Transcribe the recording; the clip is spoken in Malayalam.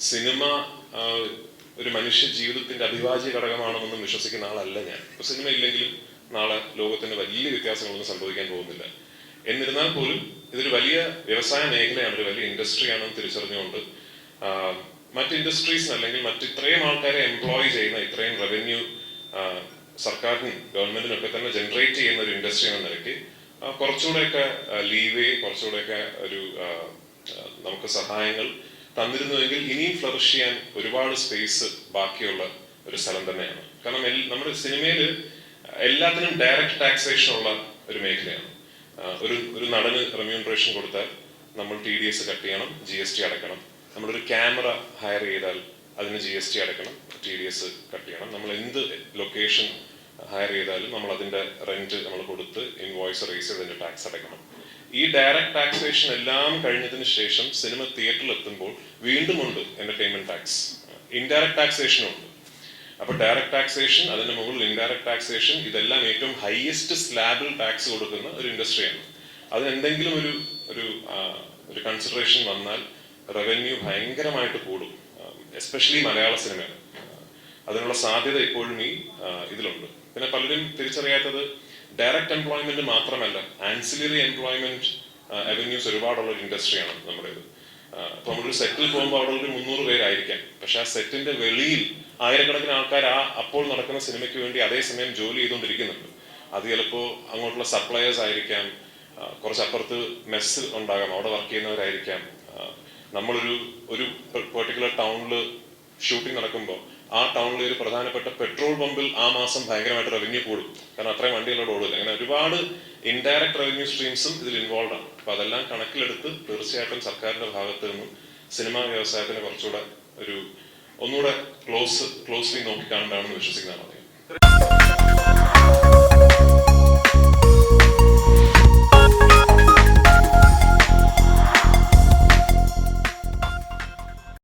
സിനിമ ഒരു മനുഷ്യ ജീവിതത്തിന്റെ അഭിവാജ്യ ഘടകമാണെന്നൊന്നും വിശ്വസിക്കുന്ന ആളല്ല ഞാൻ. ഇപ്പൊ സിനിമ ഇല്ലെങ്കിലും നാളെ ലോകത്തിന് വലിയ വ്യത്യാസങ്ങളൊന്നും സംഭവിക്കാൻ പോകുന്നില്ല. എന്നിരുന്നാൽ പോലും ഇതൊരു വലിയ വ്യവസായ മേഖലയാണ് ഒരു വലിയ ഇൻഡസ്ട്രിയാണെന്ന് തിരിച്ചറിഞ്ഞുകൊണ്ട് മറ്റ് ഇൻഡസ്ട്രീസിന് അല്ലെങ്കിൽ മറ്റ് ഇത്രയും ആൾക്കാരെ എംപ്ലോയ് ചെയ്യുന്ന ഇത്രയും റവന്യൂ സർക്കാരിനും ഗവൺമെന്റിനൊക്കെ തന്നെ ജനറേറ്റ് ചെയ്യുന്ന ഒരു ഇൻഡസ്ട്രി എന്ന നിലയ്ക്ക് കുറച്ചുകൂടെയൊക്കെ ലീവേ കുറച്ചുകൂടെയൊക്കെ ഒരു നമുക്ക് സഹായങ്ങൾ തന്നിരുന്നുവെങ്കിൽ ഇനിയും ഫ്ലറിഷ് ചെയ്യാൻ ഒരുപാട് സ്പേസ് ബാക്കിയുള്ള ഒരു സ്ഥലം തന്നെയാണ്. കാരണം നമ്മുടെ സിനിമയിൽ എല്ലാത്തിനും ഡയറക്റ്റ് ടാക്സേഷൻ ഉള്ള ഒരു മേഖലയാണ്. ഒരു ഒരു നടന് റെമ്യൂണറേഷൻ കൊടുത്താൽ നമ്മൾ ടി ഡി എസ് കട്ട് ചെയ്യണം ജി എസ് ടി അടക്കണം നമ്മളൊരു ക്യാമറ ഹയർ ചെയ്താൽ അതിന് ജി എസ് ടി അടക്കണം ടി ഡി എസ് കട്ട് ചെയ്യണം. നമ്മൾ എന്ത് ലൊക്കേഷൻ ഹയർ ചെയ്താലും നമ്മൾ അതിന്റെ റെന്റ് നമ്മൾ കൊടുത്ത് ഇൻവോയ്സ് റേസ് ചെയ്ത് അതിന്റെ ടാക്സ് അടക്കണം ഈ ഡയറക്റ്റ് ടാക്സേഷൻ എല്ലാം കഴിഞ്ഞതിന് ശേഷം സിനിമ തിയേറ്ററിൽ എത്തുമ്പോൾ വീണ്ടും ഉണ്ട് എന്റർടൈൻമെന്റ് ടാക്സ് ഇൻഡയറക്ട് ടാക്സേഷനും ഉണ്ട്. അപ്പൊ ഡയറക്ട് ടാക്സേഷൻ അതിന്റെ മുകളിൽ ഇൻഡയറക്ട് ടാക്സേഷൻ ഇതെല്ലാം ഏറ്റവും ഹയസ്റ്റ് സ്ലാബിൽ ടാക്സ് കൊടുക്കുന്ന ഒരു ഇൻഡസ്ട്രിയാണ് അതിനെന്തെങ്കിലും ഒരു ഒരു ഒരു കൺസിഡറേഷൻ വന്നാൽ റവന്യൂ ഭയങ്കരമായിട്ട് കൂടും എസ്പെഷ്യലി മലയാള സിനിമയിൽ അതിനുള്ള സാധ്യത ഇപ്പോഴും ഈ ഇതിലുണ്ട്. പിന്നെ പലരും തിരിച്ചറിയാത്തത് ഡയറക്റ്റ് എംപ്ലോയ്മെന്റ് മാത്രമല്ല ആൻസിലറി എംപ്ലോയ്മെന്റ് അവന്യൂസ് ഒരുപാടുള്ള ഒരു ഇൻഡസ്ട്രിയാണ് നമ്മുടെ ഇത് അപ്പൊ നമ്മളൊരു സെറ്റിൽ പോകുമ്പോൾ അവിടെ ഒരു മുന്നൂറ് പേരായിരിക്കാം. പക്ഷെ ആ സെറ്റിന്റെ വെളിയിൽ ആയിരക്കണക്കിന് ആൾക്കാർ ആ അപ്പോൾ നടക്കുന്ന സിനിമയ്ക്ക് വേണ്ടി അതേസമയം ജോലി ചെയ്തുകൊണ്ടിരിക്കുന്നുണ്ട്. അത് ചിലപ്പോൾ അങ്ങോട്ടുള്ള സപ്ലയേഴ്സ് ആയിരിക്കാം കുറച്ച് അപ്പുറത്ത് മെസ്സ് ഉണ്ടാകാം അവിടെ വർക്ക് ചെയ്യുന്നവരായിരിക്കാം. നമ്മളൊരു ഒരു പെർട്ടിക്കുലർ ടൗണിൽ ഷൂട്ടിംഗ് നടക്കുമ്പോൾ ആ ടൗണിലെ ഒരു പ്രധാനപ്പെട്ട പെട്രോൾ പമ്പിൽ ആ മാസം ഭയങ്കരമായിട്ട് റവന്യൂ കൂടും. കാരണം അത്രയും വണ്ടികളോട് ഓടില്ല. അങ്ങനെ ഒരുപാട് ഇൻഡയറക്ട് റവന്യൂ സ്ട്രീംസും ഇതിൽ ഇൻവോൾവ് ആണ്. അപ്പൊ അതെല്ലാം കണക്കിലെടുത്ത് തീർച്ചയായിട്ടും സർക്കാരിന്റെ ഭാഗത്ത് നിന്നും സിനിമാ വ്യവസായത്തിന് കുറച്ചുകൂടെ ഒരു ഒന്നുകൂടെ ക്ലോസ് ക്ലോസ്ലി നോക്കിക്കാണ്ടാണെന്ന് വിശ്വസിക്കുന്നതാണ്.